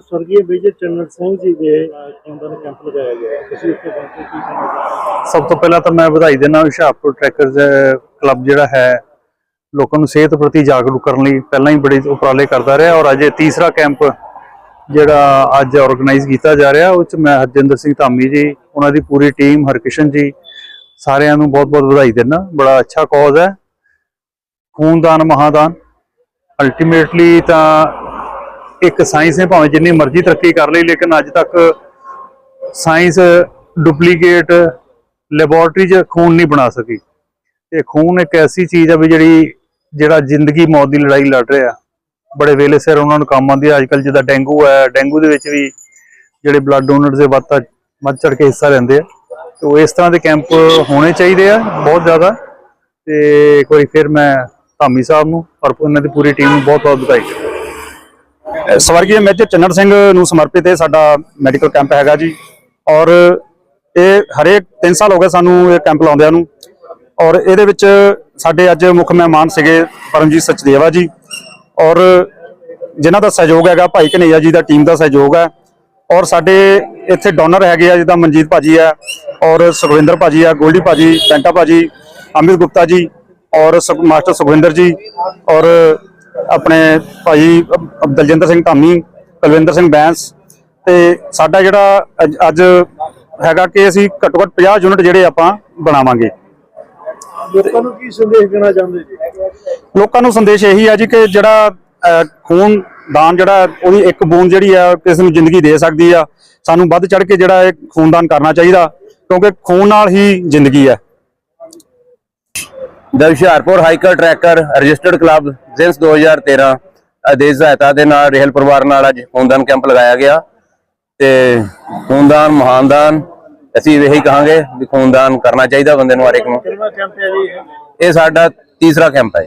ਸਵਰਗੀ ਮੇਜਰ ਚੰਨਨ ਸਿੰਘ ਜੀ ਦੇ ਖੂਨਦਾਨ ਕੈਂਪ ਲਗਾਇਆ ਗਿਆ ਤੁਸੀਂ ਉੱਥੇ ਪਹੁੰਚੇ ਕੀ ਕਹਿਣਾ ਸਭ ਤੋਂ ਪਹਿਲਾਂ ਤਾਂ ਮੈਂ ਵਧਾਈ ਦਿੰਦਾ ਹੁਸ਼ਿਆਰਪੁਰ ਟਰੈਕਰਸ ਕਲੱਬ ਜਿਹੜਾ ਹੈ, ਲੋਕਾਂ ਨੂੰ ਸਿਹਤ ਪ੍ਰਤੀ ਜਾਗਰੂਕ ਕਰਨ ਲਈ ਪਹਿਲਾਂ ਹੀ ਬੜੇ ਉਪਰਾਲੇ ਕਰਦਾ ਰਿਹਾ ਔਰ ਅੱਜ ਇਹ ਤੀਸਰਾ ਕੈਂਪ ਜਿਹੜਾ ਅੱਜ ਆਰਗੇਨਾਈਜ਼ ਕੀਤਾ ਜਾ ਰਿਹਾ, ਉਹ ਚ ਮੈਂ ਹਰਜਿੰਦਰ ਸਿੰਘ ਧਾਮੀ ਜੀ, ਉਹਨਾਂ ਦੀ ਪੂਰੀ ਟੀਮ ਹਰਕਿਸ਼ਨ ਜੀ, ਸਾਰਿਆਂ ਨੂੰ ਬਹੁਤ-ਬਹੁਤ ਵਧਾਈ ਦਿੰਦਾ ਬੜਾ ਅੱਛਾ ਕਾਜ਼ ਹੈ। ਖੂਨਦਾਨ, ਮਹਾਦਾਨ। ਅਲਟੀਮੇਟਲੀ ਤਾਂ ਇੱਕ ਸਾਇੰਸ ਨੇ ਭਾਵੇਂ ਜਿੰਨੀ ਮਰਜ਼ੀ ਤਰੱਕੀ ਕਰ ਲਈ, ਲੇਕਿਨ ਅੱਜ ਤੱਕ ਸਾਇੰਸ ਡੁਪਲੀਕੇਟ ਲੈਬੋਰਟਰੀ 'ਚ ਖੂਨ ਨਹੀਂ ਬਣਾ ਸਕੀ। ਤੇ ਖੂਨ ਇੱਕ ਐਸੀ ਚੀਜ਼ ਆ ਵੀ ਜਿਹੜੀ, ਜਿਹੜਾ ਜ਼ਿੰਦਗੀ ਮੌਤ ਦੀ ਲੜਾਈ ਲੜ ਰਿਹਾ। ਬੜੇ ਵੇਲੇ ਸਿਰ ਉਹਨਾਂ ਨੂੰ ਕੰਮ ਆਉਂਦੀ ਅੱਜ ਅੱਜਕੱਲ ਜਿੱਦਾਂ ਡੈਂਗੂ ਹੈ ਡੇਂਗੂ ਦੇ ਵਿੱਚ ਵੀ ਜਿਹੜੇ ਬਲੱਡ ਡੋਨਰਸ ਦੇ ਵੱਧ ਵੱਧ ਚੜ ਕੇ ਹਿੱਸਾ ਲੈਂਦੇ ਆ। ਤੇ ਇਸ ਤਰ੍ਹਾਂ ਦੇ ਕੈਂਪ ਹੋਣੇ ਚਾਹੀਦੇ ਆ, ਬਹੁਤ ਜ਼ਿਆਦਾ। ਤੇ ਇੱਕ ਵਾਰੀ ਫਿਰ ਮੈਂ ਧਾਮੀ ਸਾਹਿਬ ਨੂੰ ਔਰ ਉਹਨਾਂ ਦੀ ਪੂਰੀ ਟੀਮ ਨੂੰ ਬਹੁਤ ਬਹੁਤ ਵਧਾਈ। ਸਵਰਗੀ ਮੇਜਰ ਚੰਨੜ ਸਿੰਘ ਨੂੰ ਸਮਰਪਿਤ ਇਹ ਸਾਡਾ ਮੈਡੀਕਲ ਕੈਂਪ ਹੈਗਾ ਜੀ। ਔਰ ਇਹ ਹਰੇਕ 3 ਸਾਲ ਹੋ ਗਏ ਸਾਨੂੰ ਇਹ ਕੈਂਪ ਲਾਉਂਦਿਆਂ ਨੂੰ। ਔਰ ਇਹਦੇ ਵਿੱਚ ਸਾਡੇ ਅੱਜ ਮੁੱਖ ਮਹਿਮਾਨ ਸੀਗੇ ਪਰਮਜੀਤ ਸਚਦੇਵਾ ਜੀ। ਔਰ ਜਿਨ੍ਹਾਂ ਦਾ ਸਹਿਯੋਗ ਹੈਗਾ, ਭਾਈ ਕਨਈਆ ਜੀ ਦਾ ਟੀਮ ਦਾ ਸਹਿਯੋਗ ਹੈ। ਔਰ ਸਾਡੇ ਇੱਥੇ ਡੋਨਰ ਹੈਗੇ ਆ, ਜਿੱਦਾਂ ਮਨਜੀਤ ਭਾਜੀ ਹੈ, ਔਰ ਸੁਖਵਿੰਦਰ ਭਾਜੀ ਆ ਗੋਲਡੀ ਭਾਜੀ, ਪੈਂਟਾ ਭਾਜੀ, ਅਮਿਤ ਗੁਪਤਾ ਜੀ, ਔਰ ਸੁਖ- ਮਾਸਟਰ ਸੁਖਵਿੰਦਰ ਜੀ, ਔਰ ਆਪਣੇ ਭਾਈ ਦਲਜਿੰਦਰ ਸਿੰਘ ਧਾਮੀ ਕੁਲਵਿੰਦਰ ਸਿੰਘ ਬੈਂਸ ਤੇ ਸਾਡਾ ਜਿਹੜਾ ਅੱਜ- ਹੈਗਾ ਕਿ ਅਸੀਂ ਘੱਟੋ ਘੱਟ 50 ਯੂਨਿਟ ਜਿਹੜੇ ਆਪਾਂ ਬਣਾਵਾਂਗੇ। ਲੋਕਾਂ ਨੂੰ ਕੀ ਸੰਦੇਸ਼ ਦੇਣਾ ਚਾਹੁੰਦੇ ਜੀ? ਲੋਕਾਂ ਨੂੰ ਸੰਦੇਸ਼ ਇਹੀ ਹੈ ਜੀ ਕਿ ਜਿਹੜਾ ਖੂਨ ਦਾਨ ਜਿਹੜਾ ਉਹਦੀ ਇੱਕ ਬੂੰਦ ਜਿਹੜੀ ਆ ਕਿਸੇ ਨੂੰ ਜ਼ਿੰਦਗੀ ਦੇ ਸਕਦੀ ਆ। ਸਾਨੂੰ ਵੱਧ ਚੜ ਕੇ ਜਿਹੜਾ ਇਹ ਖੂਨਦਾਨ ਕਰਨਾ ਚਾਹੀਦਾ ਕਿਉਂਕਿ ਖੂਨ ਨਾਲ ਹੀ ਜ਼ਿੰਦਗੀ ਹੈ ਦਾ Hoshiarpur hiker trekker registered club since 2013 ਆਦੇਸ਼ ਸਹਾਇਤਾ ਦੇ ਨਾਲ ਰੇਹਲ ਪਰਿਵਾਰ ਨਾਲ ਅੱਜ ਖੂਨਦਾਨ ਕੈਂਪ ਲਗਾਇਆ ਗਿਆ। ਤੇ ਖੂਨਦਾਨ ਮਹਾਨਦਾਨ ਅਸੀਂ ਇਹੀ ਕਹਾਂਗੇ ਵੀ ਖੂਨਦਾਨ ਕਰਨਾ ਚਾਹੀਦਾ ਬੰਦੇ ਨੂੰ ਹਰ ਇੱਕ ਨੂੰ? ਇਹ? ਸਾਡਾ ਤੀਸਰਾ ਕੈਂਪ ਹੈ।